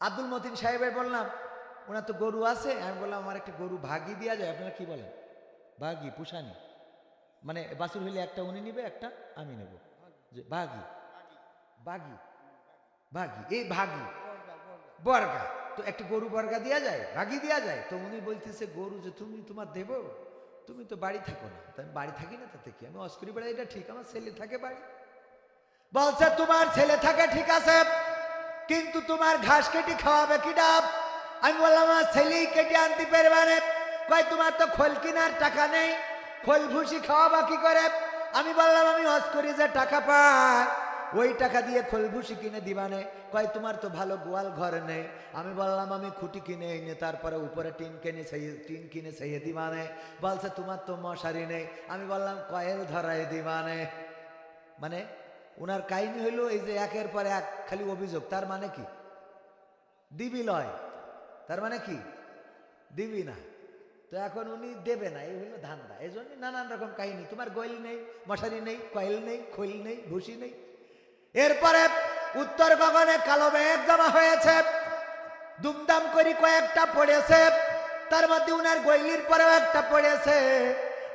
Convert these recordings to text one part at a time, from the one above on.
আব্দুল মতিন সাহেবের বললাম, ওনার তো গরু আছে। আমি বললাম, আমার একটা গরু ভাগি দেওয়া যায়। আপনারা কি বলেন? ভাগি, পুষানি। মানে বাছুর হইলে একটা উনি নিবে, একটা আমি নেব। যে ভাগি। বাগি ভাগি। এই ভাগি। বর্গা। তো একটা গরু বর্গা দেওয়া যায়, ভাগি দেওয়া যায়। তো উনি বলতেছে, গরু যে তুমি তোমার দেব, তুমি তো বাড়ি থাকো না। আমি বাড়ি থাকি না, তাতে কি? আমি অস্করি বেড়া এটা ঠিক। আমার ছেলে থাকে বাড়ি। বলছে, তোমার ছেলে থাকে ঠিক আছে। কিন্তু তোমার ঘাস কেটে খাওয়াবে কি ডাব? আমি বললাম, আমার ছেলেই কেটে আনতে পারবে কয়, তোমার তো খোল কেনার টাকা নেই। খোল ভুসি খাওয়াবা কি করে? আমি বললাম, আমি হজ করি যে টাকা পাই। ওই টাকা দিয়ে খোল ভুসি কিনে দিবানে কয়, তোমার তো ভালো গোয়াল ঘর নেই। আমি বললাম, আমি খুঁটি কিনে এনে তারপরে উপরে টিন কিনে টিন কিনে সেই দিবানে বলছে, তোমার তো মশারি নেই। আমি বললাম, কয়েল ধরাই দিবানে মানে ওনার কাহিনী হইল এই যে একের পর এক খালি অভিযোগ। তার মানে কি? দিবি লয়। তার মানে কি? দিবি না। তো এখন উনি দেবে না, এই হইল ধান্দা। এই জন্য নানান রকম কাহিনী। তোমার গোয়েল নেই, মশারি নেই, কয়েল নেই, খৈল নেই, ভুসি নেই। এরপরে উত্তর গগনে কালো মেঘ জমা হয়েছে। দুমদাম করি কয়েকটা পড়েছে। তার মধ্যে উনার গৈলির পরেও একটা পড়েছে।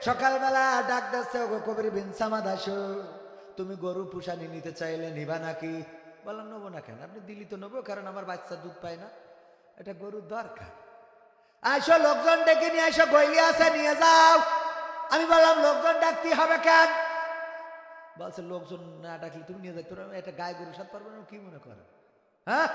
সকালবেলা ডাক দিচ্ছে, ওগো কবির বিনসামা দাসু তুমি গরু পুষানি নিতে চাইলে নিবা নাকি? বললাম, নেব না কেন? আপনি দিলি তো নেব, কারণ আমার বাচ্চা দুধ পায় না। এটা গরুর দরকার। আসো লোকজন ডেকে নিয়ে আসো গৈলি আছে, নিয়ে যাও। আমি বললাম, লোকজন ডাকতে হবে কেন? বলছে, লোকজন না ডাকলে তুমি নিয়ে যাই তোর এটা গায়ে গরু সাথে পারবে না কি মনে করো? হ্যাঁ?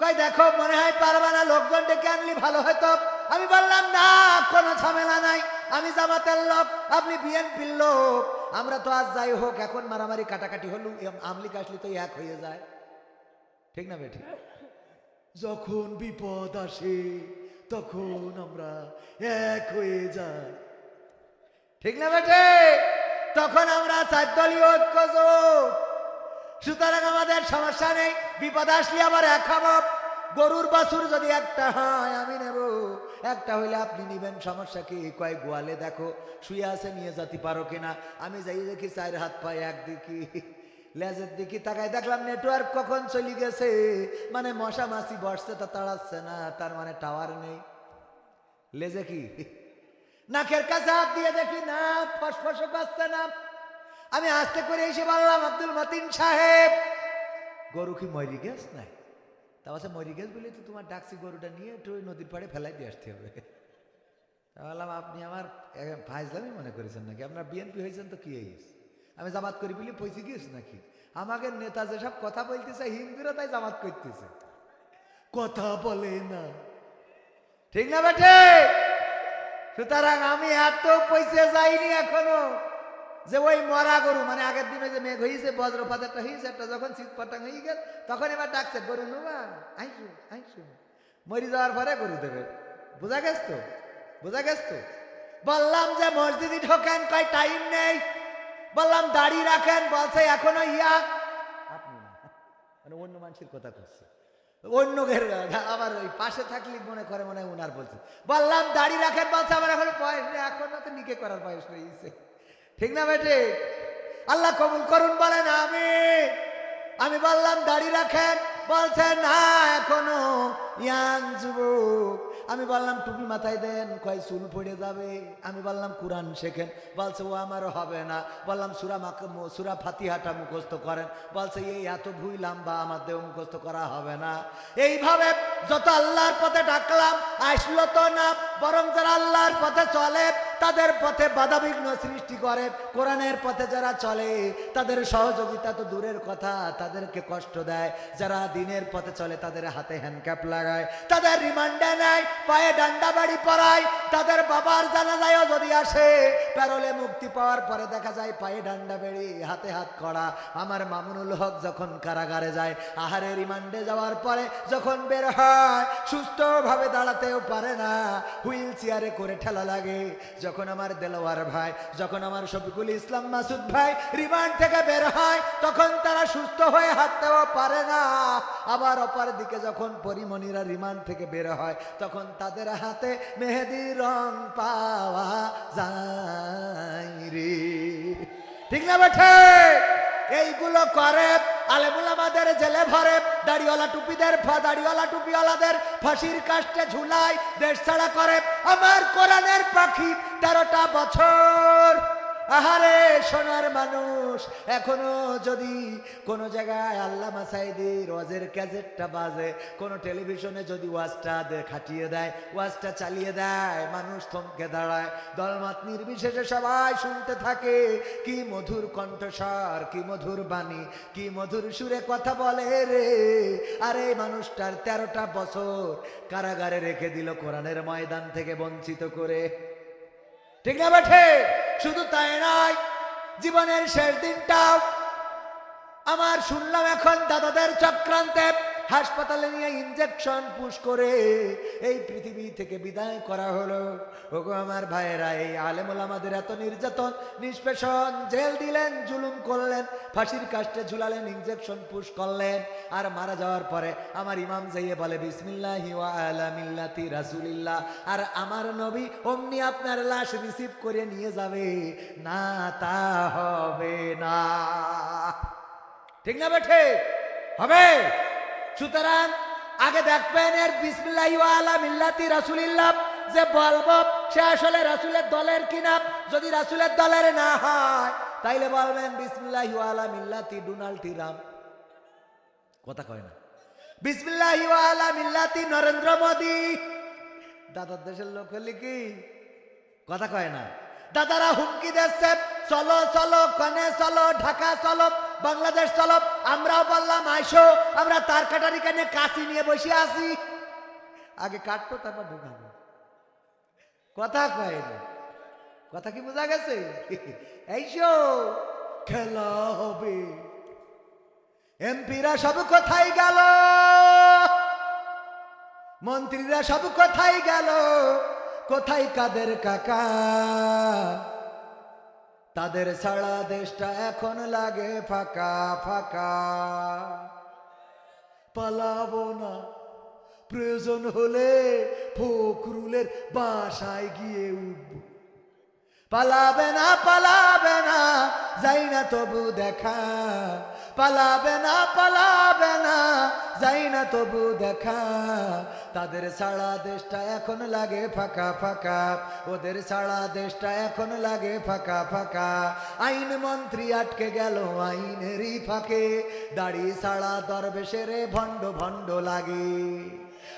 কই দেখো, মনে হয় পারবে না, লোকজন ডেকে আনলি ভালো হতো। আমি বললাম, না, কোনো ঝামেলা নাই। আমি জামাতের লোক, আপনি বিএনপির লোক। আমরা তো আজ যাই হোক, এখন মারামারি কাটাকাটি হলো আমলি কাশলি তো এক হয়ে যায়। ঠিক না বেঠিক যখন বিপদ আসে, তখন আমরা এক হয়ে যাই। ঠিক না বেটে তখন আমরা চার দলীয় ঐক্য। সুতরাং আমাদের সমস্যা নেই, বিপদ আসলে আবার এক হব। গরুর বাছুর যদি একটা হয়, আমি নেব। একটা হইলে আপনি নিবেন, সমস্যা কি? কয়, গোয়ালে দেখো, শুয়ে আছে, নিয়ে যেতে পারো কিনা? আমি যাই দেখি চার হাত পায়ে একদিকে লেজের দিকে তাকায় দেখলাম নেটওয়ার্ক কখন চলে গেছে। মানে মশা মাছি বসছে তা তাড়াচ্ছে না, তার মানে টাওয়ার নেই। লেজে কি? নাকের কাছে হাত দিয়ে দেখি না ফসফসও করছে না। আমি আস্তে করে এসে বললাম, আব্দুল মতিন সাহেব, গরু কি মরি গেছ নাই তা বলছে মরি গেছ বলে তো তোমার ডাকছি গরুটা নিয়ে একটু নদীর পাড়ে ফেলাই দিয়ে আসতে হবে। তা বললাম, আপনি আমার ফাইজলামি মনে করেছেন নাকি? আপনার বিএনপি হয়েছেন তো কি হয়েছে আমি জামাত করি বলে পয়সা গিয়েছি নাকি? আমাকে নেতা যেসব কথা বলতেছে, হিন্দুরা তাই জামাত করতেছে। কথা বলে না। ঠিক না বেটে সুতরাং আমি এত পয়সা যাইনি এখনও। যে ওই মরা গরু মানে আগের দিনে যে মেঘ হয়েছে বজ্রপাত একটা হয়েছে একটা যখন শীত পাটাং হয়ে গেল, তখন এবার ডাকছে, গরু নেবা, আইসু আইসু। মরি যাওয়ার পরে গরু দেবে। বোঝা গেছ তো? বোঝা গেছ তো? বললাম যে মসজিদে ঢোকেন, কয় টাইম নেই। বললাম, দাড়ি রাখেন, বলছে, এখনও ইয়া। আপনি না মানে অন্য মানুষের কথা করছে অন্য আবার ওই পাশে থাকলে মনে করে, মনে হয় উনার বলছে। বললাম, দাড়ি রাখেন, বলছে, আমার এখন বয়স নেই, এখন তো নিকে করার বয়স রয়েছে। ঠিক না বেটে আল্লাহ কবুল করুন, বলেন আমি আমি বললাম, দাড়ি রাখেন, বলছেন, না, এখনও যুবক। আমি বললাম, টুপি মাথায় দেন, কয় চুল পড়ে যাবে। আমি বললাম, কোরআন শেখেন। বলছে, ও আমারও হবে না। বললাম, সুরা মাক সুরা ফাতিহাটা মুখস্থ করেন। বলছে, এই এত ভুই লাম্বা আমার দেহ মুখস্থ করা হবে না। এইভাবে যত আল্লাহর পথে ডাকলাম, আসলো তো না, বরং যারা আল্লাহর পথে চলে, তাদের পথে বাধাবিঘ্ন সৃষ্টি করে। কোরআনের পথে যারা চলে, তাদের সহযোগিতা তো দূরের কথা, তাদেরকে কষ্ট দেয়। যারা দিনের পথে চলে, তাদের হাতে হ্যান্ডক্যাপ লাগায়। তাদের রিমান্ডে নেয় পায়ে ডান্ডা বাড়ি পড়ায় তাদের বাবার জানা যায় যদি আসে, প্যারোলে মুক্তি পাওয়ার পরে দেখা যায় পায়ে ডান্ডা বেড়ি, হাতে হাত করা। আমার মামুনুল হক যখন কারাগারে যায় আহারে রিমান্ডে যাওয়ার পরে যখন বের হয়, সুস্থভাবে দাঁড়াতেও পারে না, হুইল চেয়ারে করে ঠেলা লাগে। যখন আমার দেলোয়ার ভাই, যখন আমার শফিকুল ইসলাম মাসুদ ভাই রিমান্ড থেকে বের হয়, তখন তারা সুস্থ হয়ে হাঁটতেও পারে না। আবার অপর দিকে যখন পরিমণিরা রিমান্ড থেকে বের হয়, তখন তাদের হাতে মেহেদি রং পাওয়া যায় রে ঠিক না বেঠে? এইগুলো করে আলেমুলামাদের জেলে ভরে, দাড়িওয়ালা টুপিদের দাড়িওয়ালা টুপিওয়ালাদের ফাঁসির কাষ্টে ঝুলায় দেশ ছাড়া করে। আমার কোরআনের পাখি তেরোটা বছর। আহারে, সোনার মানুষ। এখনও যদি কোন জায়গায় আল্লাহ মাসাইদির ওয়াজের ক্যাজেটটা বাজে, কোন টেলিভিশনে যদি ওয়াজটা খাটিয়ে দেয়, ওয়াজটা চালিয়ে দেয়, মানুষ থমকে দাঁড়ায়। দলমত নির্বিশেষে সবাই শুনতে থাকে, কি মধুর কণ্ঠস্বর, কি মধুর বাণী, কি মধুর সুরে কথা বলে রে। আরে এই মানুষটার তেরোটা বছর কারাগারে রেখে দিল কোরআনের ময়দান থেকে বঞ্চিত করে। ঠিক না, বেঠে? শুধু তাই নয় জীবনের শেষ দিনটাও আমার শুনলাম এখন দাদাদের চক্রান্তে। হাসপাতালে নিয়ে ইঞ্জেকশন পুশ করে এই পৃথিবী থেকে বিদায় করা হলো। ওগো আমার ভাইয়েরা, এই আলেমুল আমাদের এত নির্যাতন, নিষ্পেষণ, জেল দিলেন, জুলুম করলেন, ফাঁসির কাষ্টে ঝুলালেন ইঞ্জেকশন পুশ করলেন, আর মারা যাওয়ার পরে আমার ইমাম যাইয়ে বলে, বিসমিল্লাহি ওয়া আলা মিল্লাতি রাসূলিল্লাহ। আর আমার নবী অমনি আপনার লাশ রিসিভ করে নিয়ে যাবে। না, তা হবে না। ঠিক না বেঠে? হবে? সুতরাং আগে দেখবেন এর বিসমিল্লাহ আলা মিল্লাতি রাসূলিল্লাহ, যে বলব সে আসলে রাসূলের দলের কিনা যদি রাসূলের দলের না হয়, তাইলে বলবেন বিসমিল্লাহ আলা মিল্লাতি ডোনাল্ড ট্রাম্প। কথা কয় না। বিসমিল্লাহ আলা মিল্লাতি নরেন্দ্র মোদী। দাদার দেশের লোক হলে কি? কথা কয় না। দাদারা হুমকি দিচ্ছে চলো চলো, কনে চলো, ঢাকা চলো বাংলাদেশ, চলো। আমরাও বললাম, আইসো। আমরা তার কাটারি কানে কাশি নিয়ে বসে আছি। আগে কাটতো তারপর ঢুকাবো। কথা কয় কথা কি বোঝা গেছে? এইসো খেলা হবে। এমপিরা সব কোথায় গেল? মন্ত্রীরা সব কোথায় গেল? কোথায় কাদের কাকা? তাদের সারা দেশটা এখন লাগে ফাঁকা ফাঁকা। পালাবো না। প্রয়োজন হলে ফখরুলের বাসায় গিয়ে উঠব। পালাবে না পালাবে না, যাই না তবু দেখা। পালাবে না, পালাবে যাই না তবু দেখা। তাদের সারা দেশটা এখন লাগে ফাঁকা ফাঁকা। ওদের সারা দেশটা এখন লাগে ফাঁকা ফাঁকা। আইন মন্ত্রী আটকে গেল আইনেরই ফাঁকে। দাড়ি সারা দরবেশের ভণ্ড ভণ্ড লাগে।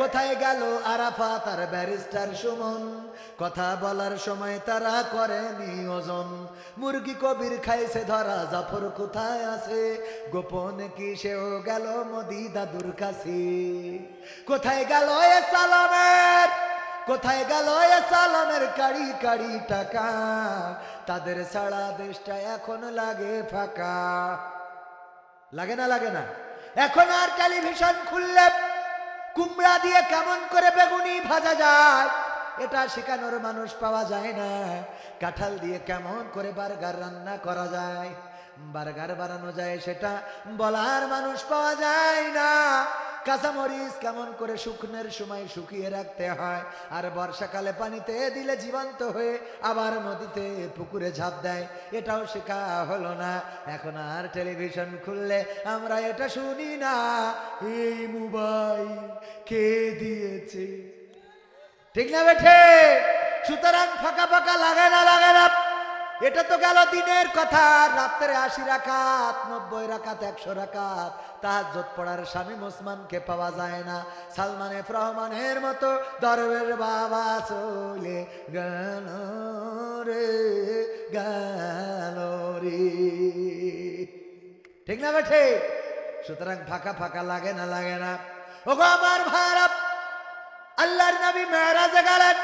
কোথায় গেল আরাফা তার ব্যারিস্টার সুমন? কথা বলার সময় তারা করেনি ওজন। মুরগি কবির খাইছে ধরা, জাফর কোথায় আছে? গোপনে কি সেও গেল মোদি দাদুর কাছে? কোথায় গেল এ সালামের? কোথায় গেল এ সালামের কাড়ি কাড়ি টাকা? তাদের সারা দেশটা এখন লাগে ফাঁকা। লাগে না লাগে না। এখন আর টেলিভিশন খুললে কুমড়া দিয়ে কেমন করে বেগুনি ভাজা যায়? এটা শেখানোর মানুষ পাওয়া যায় না। কাঁঠাল দিয়ে কেমন করে বার্গার রান্না করা যায়? বার্গার বানানো যায় সেটা বলার মানুষ পাওয়া যায় না। কাঁচামরিচ কেমন করে শুকনের সময় শুকিয়ে রাখতে হয়? আর বর্ষাকালে পানিতে দিলে জীবন্ত হয়ে আবার নদীতে, পুকুরে ঝাঁপ দেয়। এটাও শেখা হলো না। এখন আর টেলিভিশন খুললে আমরা এটা শুনি না। এই মোবাইল কে দিয়েছে? ঠিক না বেঠে? সুতরাং ফাঁকা ফাঁকা লাগে না লাগে না। এটা তো গেল দিনের কথা। রাত্রে আশি রাখাত নব্বই রাখাত একশো রাকাত। তাহাজ্জত পড়ার স্বামী মুসমানকে পাওয়া যায় না। সালমান রহমানের মতো দরবের বাবা চলে গেল রে গেল রে। ঠিক না বেঠে? সুতরাং ফাঁকা ফাঁকা লাগে না লাগে না। ওগো আমার ভাইরা আল্লাহর নবী মেরাজে গেলেন।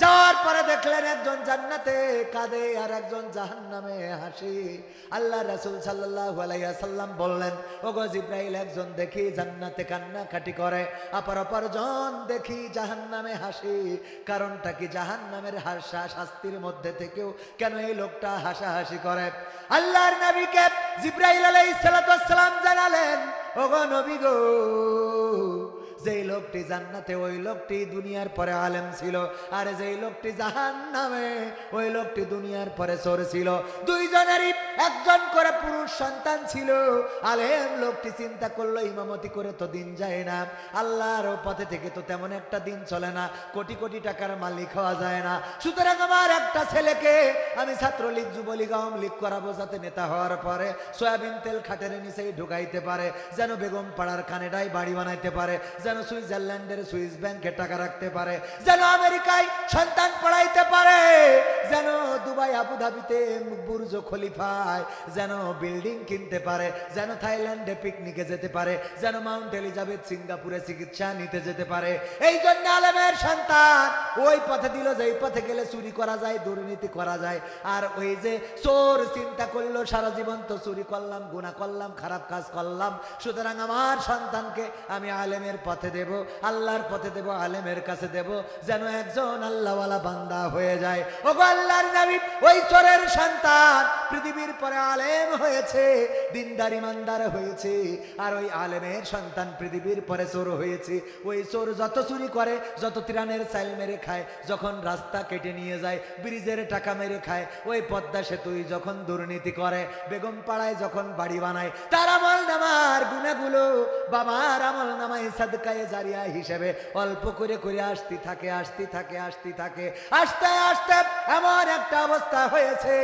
যাওয়ার পরে দেখলেন একজন জান্নাতে কাঁদে আর একজন জাহান্নামে হাসি। আল্লাহ রাসূল আলাইহি সাল্লাম বললেন, ওগো জিব্রাইল, একজন দেখি জান্নাতে কান্নাকাটি করে, অপর অপর জন দেখি জাহান্নামে হাসি। কারণটা কি জাহান্নামের হাসা শাস্তির মধ্যে থেকেও কেন এই লোকটা হাসাহাসি করে? আল্লাহর নবীকে জিব্রাইল আলাইহিস সালাম জানালেন, ওগো নবী গো যেই লোকটি জান্নাতে, ওই লোকটি দুনিয়ার পরে আলেম ছিল। আর যেই লোকটি জাহান নামে ওই লোকটি দুনিয়ার পরে চোর ছিল। দুইজনেরই একজন করে পুরুষ সন্তান ছিল। আলেম লোকটি চিন্তা করল, ইমামতি করে তো দিন যায় না। আল্লাহর পথে থেকে তো তেমন একটা দিন চলে না। কোটি কোটি টাকার মালিক হওয়া যায় না। সুতরাং আমার একটা ছেলেকে আমি ছাত্রলীগ, যুবলীগ, আওয়ামী লীগ করাবো যাতে নেতা হওয়ার পরে সয়াবিন তেল খাটের নিচেই ঢুকাইতে পারে, যেন বেগম পাড়ার কানেডায় বাড়ি বানাইতে পারে, যেন সুইজারল্যান্ডের সুইস ব্যাংকে টাকা রাখতে পারে, যেন আমেরিকায় সন্তান পড়াইতে পারে, যেন দুবাই আবুধাবিতে বুর্জ খলিফায় যেন বিল্ডিং কিনতে পারে, যেন থাইল্যান্ডে পিকনিকে যেতে পারে, যেন মাউন্ট এলিজাবেথ সিঙ্গাপুরে চিকিৎসা নিতে যেতে পারে। এই জন্য আলেমের সন্তান ওই পথে দিল যে এই পথে গেলে চুরি করা যায়, দুর্নীতি করা যায়। আর ওই যে চোর চিন্তা করল, সারা জীবন তো চুরি করলাম গুণা করলাম, খারাপ কাজ করলাম। সুতরাং আমার সন্তানকে আমি আলেমের পথে দেব, আল্লাহর পথে দেব, আলেমের কাছে দেব, যেন একজন আল্লাহওয়ালা বান্দা হয়ে যায়। ও আল্লাহর নাবি ওই চোরের সন্তান পৃথিবীর পরে আলেম হয়েছে, দিনদার ইমানদার হয়েছে, আর ওই আলেমের সন্তান পৃথিবীর পরে চোর হয়েছে। ওই চোর যত চুরি করে, যত ত্রাণের চাইল মেরে খায়, যখন রাস্তা কেটে নিয়ে যায়, ব্রিজের টাকা মেরে খায়, ওই পদ্মা সেতুই যখন দুর্নীতি করে, বেগম পাড়ায় যখন বাড়ি বানায়, তার আমল নামার গুণাগুলো বাবার আমল নামায় সাদকায়ে জারিয়া হিসেবে অল্প করে করে আসতে থাকে আসতে থাকে আসতে থাকে, আস্তে আস্তে এমন একটা অবস্থা হয়েছে,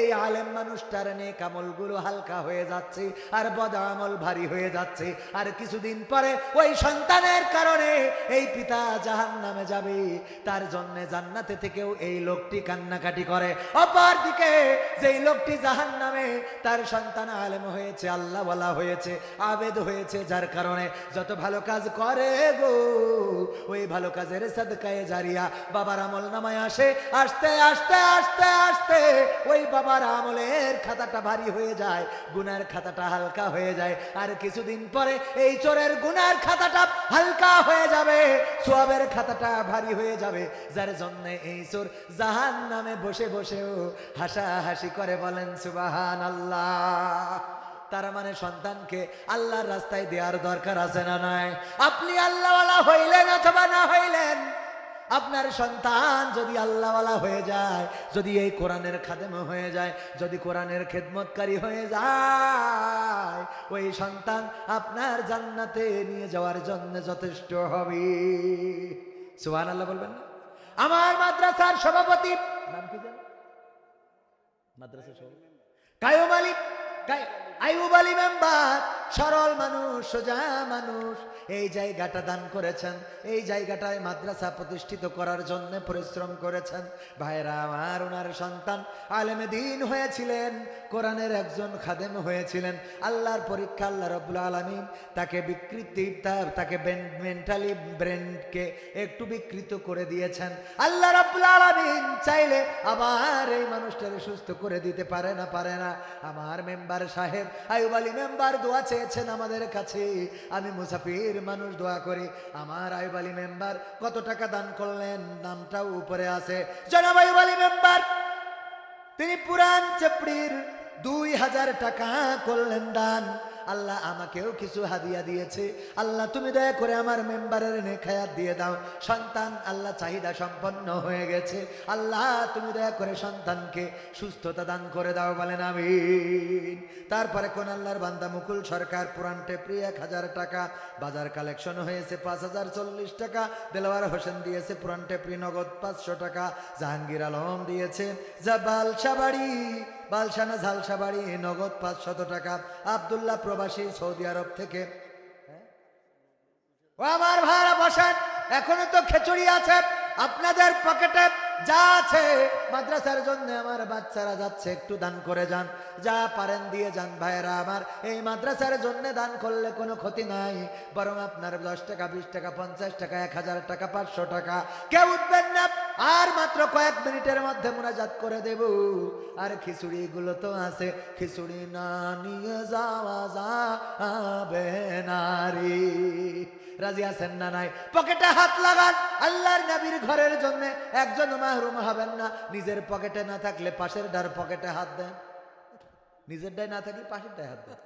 এই আলেম মানুষটার নেক আমলগুলো হালকা হয়ে যাচ্ছে আর বদ আমল ভারী হয়ে যাচ্ছে। আর কিছুদিন পরে ওই সন্তানের কারণে এই পিতা জাহান নামে যাবে। তার জন্য জান্নাতে থেকেও এই লোকটি কান্নাকাটি করে। অপর দিকে যেই লোকটি জাহান নামে তার সন্তান আলেম হয়েছে আল্লাহ বলা হয়েছে, আবেদ হয়েছে, যার কারণে যত ভালো কাজ করে গো, ওই ভালো কাজের সাদকায়ে জারিয়া বাবার আমল নামায় আসে। আসতে আসতে আসতে আসতে ওই বাবার আমলের খাতাটা ভারী হয়ে যায়, গুনার খাতাটা হালকা হয়ে যায়। আর কিছুদিন পরে এই চোরের গুনার খাতাটা হালকা হয়ে যাবে, সোয়াবের খাতাটা ভারী হয়ে যাবে। যার জন্য এই চোর জাহান নামে বসে বসেও হাসাহাসি করে বলেন সুবাহান আল্লাহ তার মানে সন্তানকে আল্লাহর রাস্তায় দেওয়ার দরকার আছে না নাই? আপনি আল্লাহওয়ালা হইলেন অথবা না হইলেন? আপনার সন্তান যদি আল্লাহওয়ালা হয়ে যায়, যদি এই কোরআনের খাদেম হয়ে যায়, যদি কোরআনের খেদমতকারী হয়ে যায়, ওই সন্তান আপনার জান্নাতে নিয়ে যাওয়ার জন্য যথেষ্ট হবে। সুহান আল্লাহ বলবেন না? আমার মাদ্রাসার সভাপতি, নাম কি জানেন মাদ্রাসার সভাপতি? কায়ুম আলী আইয়ুব আলী মেম্বার। সরল মানুষ, সোজা মানুষ। এই জায়গাটা দান করেছেন, এই জায়গাটায় মাদ্রাসা প্রতিষ্ঠিত করার জন্য পরিশ্রম করেছেন। ভাইরা আমার ওনার সন্তান আলেমে দিন হয়েছিলেন, কোরআনের একজন খাদেম হয়েছিলেন। আল্লাহর পরীক্ষা আল্লাহ রব্বুল আলমিন তাকে বিকৃতি তাকে মেন্টালি ব্রেনকে একটু বিকৃত করে দিয়েছেন। আল্লাহ রব্বুল আলমিন চাইলে আবার এই মানুষটাকে সুস্থ করে দিতে পারে না পারে না। আমার মেম্বার সাহেব আয়ুব আলী মেম্বার, দোয়া চেয়েছেন আমাদের কাছে। আমি মুসাফির মানুষ, দোয়া করি। আমার আইবালি মেম্বার কত টাকা দান করলেন? নামটাও উপরে আছে। জনাব আইবালি মেম্বার, তিনি পুরান চেপড়ির দুই হাজার টাকা করলেন দান। আল্লাহ আমাকেও কিছু হাদিয়া দিয়েছে। আল্লাহ, তুমি দয়া করে আমার মেম্বারের নেখায়াত দিয়ে দাও। সন্তান, আল্লাহ চাহিদা সম্পন্ন হয়ে গেছে। আল্লাহ, তুমি দয়া করে সন্তানকে সুস্থতা দান করে দাও বলেন আমি তারপরে কোন আল্লাহর বান্দা মুকুল সরকার পুরান টেপরি এক হাজার টাকা, বাজার কালেকশন হয়েছে পাঁচ হাজার চল্লিশ টাকা দেলোয়ার হোসেন দিয়েছে পুরান টেপরি নগদ পাঁচশো টাকা, জাহাঙ্গীর আলম দিয়েছে যা বালসাবাড়ি বালসানা ঝালসাবাড়ি, নগদ পাঁচশত টাকা। আবদুল্লাহ প্রবাসী সৌদি আরব থেকে। ও আমার ভাইরা বসেন। এখনও তো খিচুড়ি আছে। আপনাদের পকেটে যা আছে, মাদ্রাসার জন্য আমার বাচ্চারা যাচ্ছে, একটু দান করে যান। যা পারেন দিয়ে যান, ভাইয়েরা আমার। এই মাদ্রাসার জন্য দান করলে কোনো ক্ষতি নাই। বরং আপনার দশ টাকা, বিশ টাকা, পঞ্চাশ টাকা, এক হাজার টাকা, পাঁচশো টাকা। কেউ উঠবেন না। আর মাত্র কয়েক মিনিটের মধ্যে মোনাজাত করে দেব। আর খিচুড়ি গুলো তো আছে, খিচুড়ি না নিয়ে যাওয়া যাবে নারী রাজি আছেন না নাই? পকেটে হাত লাগান, আল্লাহর নবীর ঘরের জন্য একজন মাহরুম হবেন না। নিজের পকেটে না থাকলে পাশের ডার পকেটে হাত দেন। নিজের ডায় না থাকলে পাশের ডায় হাত দেন।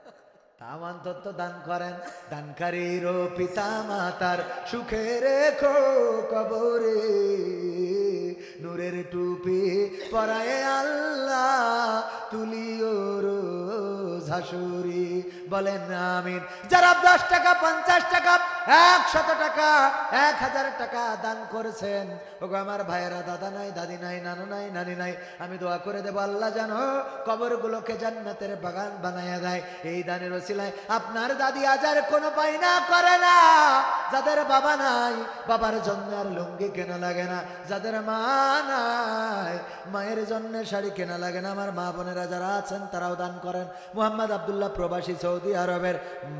তাম অন্তত দান করেন। দানকারীর পিতা মাতার সুখে রেখো কবরে। নূরের টুপি পরায় আল্লাহ তুলিও ঝাসুরি বলেন আমিন। যারা দশ টাকা, পঞ্চাশ টাকা, একশত টাকা, এক হাজার টাকা দান করেছেন, ওগো আমার ভাইয়েরা, দাদা নাই, দাদি নাই, নানু নাই, নানি নাই, আমি দোয়া করে দেবো, আল্লাহ জানো কবরগুলোকে জান্নাতের বাগান বানায়া দেয়। এই দানের ওসিলায় আপনার দাদি আজার কোনো পাইনা করে না। যাদের বাবা নাই, বাবার জন্য আর লুঙ্গি কেনা লাগে না। যাদের মা নাই, মায়ের জন্য শাড়ি কেনা লাগে না। আমার মা বোনেরা যারা আছেন, তারাও দান করেন। মোহাম্মদ আবদুল্লাহ প্রবাসী সৌদি আরবের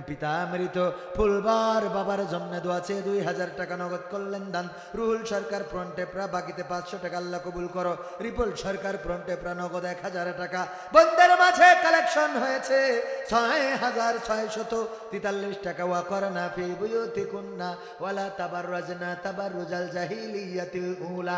পিতা মৃত। ফুলবার বাবার জন্য দোয়াছে দুই হাজার টাকা নগদ করলেন দান। রুহুল সরকার প্রন্টেপরা বাকিতে পাঁচশো টাকা আল্লাহ কবুল করো। রিপুল সরকার প্রন্টেপরা নগদ এক হাজার টাকা। বন্ধের মাঝে কালেকশন হয়েছে। ছয় হাজার ছয় শত তেতাল্লিশ টাকা। ওয়া করনা ফি বুয়ুতিকুন্না, ওয়ালা তাবার রাজনা তাবার রুজাল জাহিলিয়াতিল উলা।